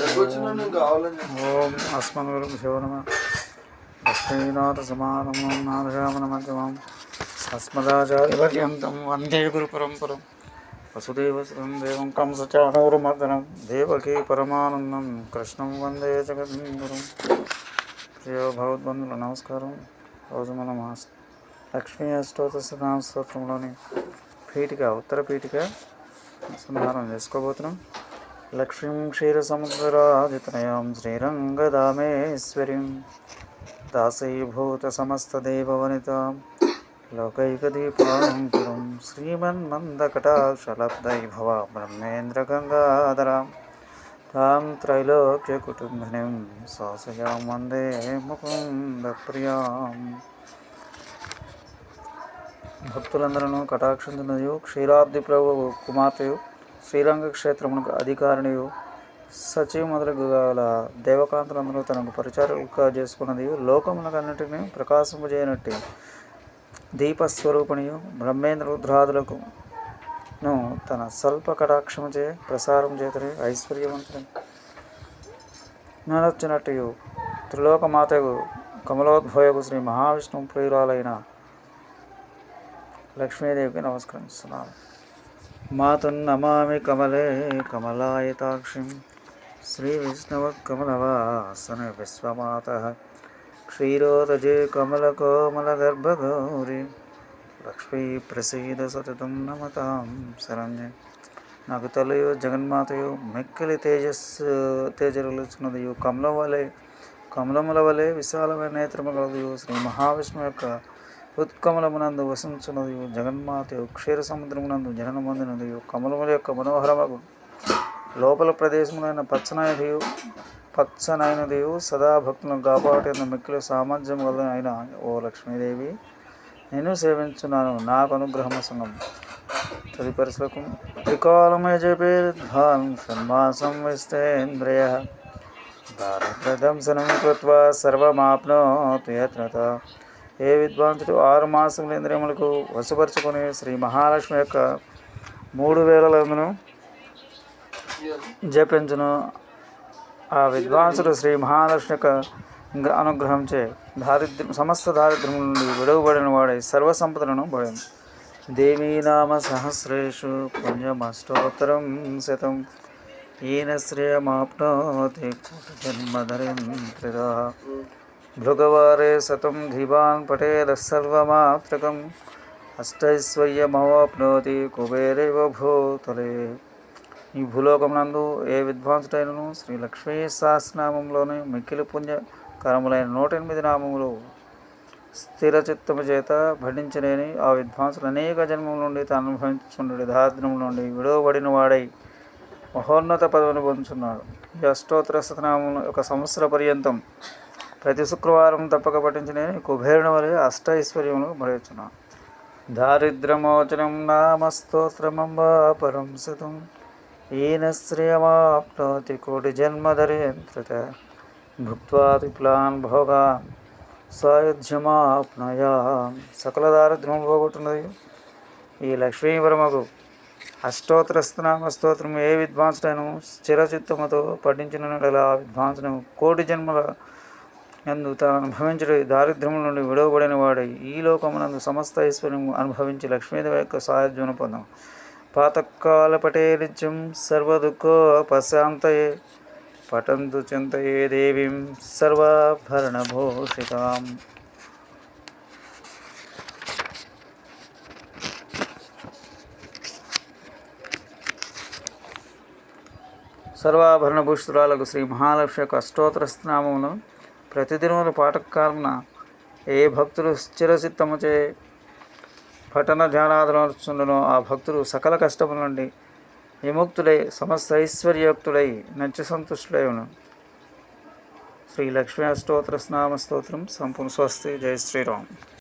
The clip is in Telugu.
ఓం కావాలని? ఓం అస్మద్గురుభ్యో నమ. లక్ష్మీనాథ సమానం నాథగామన మధ్యమం అస్మదాచార్యపర్యంతం వందే గురు పరంపరం. వసుదేవసురం దేవం కంసచానూరుమర్దనం. దేవకీ పరమానందం. కృష్ణం వందే జగద్గురం. ప్రియ భగవద్బంధువుల నమస్కారం. రోజు మనం లక్ష్మీ అష్టోత్తర స్తోత్రంలోని పీఠిక ఉత్తర పీఠిక సంహారం చేసుకోబోతున్నాం. లక్ష్మీం క్షీరసముద్రాజితనయాం శ్రీరంగదామేశ్వరీం దాసీభూతసమస్తదేవవనితాం లోకైకదీపాంకురం శ్రీమన్మందకటాక్షలబ్ధైభవ బ్రహ్మేంద్రగంగాధరాం తాం త్రైలోక్యకుటుంబినిం శాసయాం వందే ముకుందప్రియాం. భక్తులందరూ కటాక్షించినయు క్షీరాబ్ది ప్రభు కుమార్తెయు శ్రీరంగ క్షేత్రమునకు అధికారినియు సచివ మొదలగు గల దేవకాంతులందరూ తనకు పరిచారకులుగా చేసుకున్నది. లోకములకన్నిటిని ప్రకాశింపజేయనట్టి దీపస్వరూపిణియు బ్రహ్మేంద్ర రుద్రాదులకు ను తన స్వల్ప కటాక్షముచే ప్రసారం చేతని ఐశ్వర్యవంతుని నడచినట్టు త్రిలోకమాతకు కమలోద్భవకు శ్రీ మహావిష్ణువు ప్రియురాలైన లక్ష్మీదేవికి నమస్కరిస్తున్నాను. మాతున్నమామి కమలే కమలాయతాక్షిం. శ్రీ విష్ణవ కమలవాసన విశ్వమాత. క్షీరోదజే కమలకోమలగర్భగౌరి. లక్ష్మీ ప్రసీద సతతం నమతాం శరణ్య. నాకు తల్లియు జగన్మాతయు మెక్కిలి తేజస్సు తేజరులుచున్నదియు కమలం వలె కమలముల వలె విశాలమైన నేత్రము కలదు శ్రీ మహావిష్ణువు యొక్క ఉత్కమలమునందు వసించున్నది జగన్మాతయు క్షీర సముద్రమునందు జననమందునది కమలముల యొక్క మనోహరమగు. లోపల ప్రదేశములైన పచ్చనైనదియు పచ్చనైనదియు సదా భక్తులను కాపాడుతున్న మిక్కిలి సామర్థ్యం వల్ల అయిన ఓ లక్ష్మీదేవి. నేను సేవించున్నాను నాకు అనుగ్రహం సంగం తదుపరి శ్లోకం త్రికాలమే జపేద్వాన్ షణ్మాసం విస్తేంద్రియ. దారిద్ర్యదంశనం కృత్వా సర్వమాప్నోతి యత్నత. ఏ విద్వాంసుడు ఆరు మాసముల ఇంద్రియములకు వశపరుచుకొని శ్రీ మహాలక్ష్మి యొక్క మూడు వేలలందును జపించును. ఆ విద్వాంసుడు శ్రీ మహాలక్ష్మి యొక్క అనుగ్రహం చే దారిద్ర్యం సమస్త దారిద్ర్యం నుండి విడవబడిన వాడై సర్వ సంపదలను దేవీ నామ సహస్రేషు పుణ్యమష్టోత్తరం శతం. ఈయన శ్రేయమాప్నోతి జన్మధరింద్రిదా. భృగవారే శతం ధీవాన్ పటేల సర్వమాత్రకం అష్టైశ్వర్యమవాప్నోతి కుబేరేవ భూతలే ఈ భూలోకమునందు ఏ విద్వాంసుడైనను? శ్రీ లక్ష్మీ సహస్రనామంలోని మిక్కిలి పుణ్యకరములైన నూట ఎనిమిది నామములు స్థిర చిత్తము చేత భటించలేని ఆ విద్వాంసుడు అనేక జన్మముల నుండి తాను అనుభవించుండే దారిద్ర్యముల నుండి విడవబడిన వాడై మహోన్నత పదవిని పొందుతున్నాడు ఈ అష్టోత్తర శతనామం ఒక సంవత్సర పర్యంతం ప్రతి శుక్రవారం తప్పక పఠించిన కుబేరుని వలె అష్ట ఐశ్వర్యములు మరచున్నాను దారిద్రమోచనం నామ పరం ఈన శ్రేయమాప్నోతి కోటి జన్మధరేంద్రత భుక్త్వా విప్లాన్ భోగా సాయుధ్యమాప్నయా సకల దారిద్ర్యం పోగొట్టున్నది ఈ లక్ష్మీవరమకు. వరమకు అష్టోత్ర స్తోత్రం ఏ విద్వాంసుడైన స్థిరచిత్తముతో పఠించిన విద్వాంసును కోటి జన్మల నందు తాను అనుభవించడు దారిద్ర్యముల నుండి విడవబడిన వాడై. ఈ లోకమునందు సమస్త ఐశ్వర్యం అనుభవించి లక్ష్మీదేవి యొక్క సాయుధ్యమును పొందాం పాతకాల పటే నిత్యం సర్వదుఃఖోపశాంతయే పటంతు చింతయే దేవీం సర్వాభరణభూషితాం. సర్వాభరణభూషితురాలకు శ్రీ మహాలక్ష్మి యొక్క అష్టోత్తర స్నామమును ప్రతిదినముల పాఠ కారణ. ఏ భక్తులు స్థిరచిత్తముచే పఠన ధ్యానాదులను ఆ భక్తుడు సకల కష్టముల నుండి విముక్తుడై సమస్త ఐశ్వర్యోక్తుడై నత్య సంతుష్టుడై ఉను శ్రీ లక్ష్మీ అష్టోత్తర స్నామ స్తోత్రం సంపూర్ణ స్వస్తి. జై శ్రీరామ్.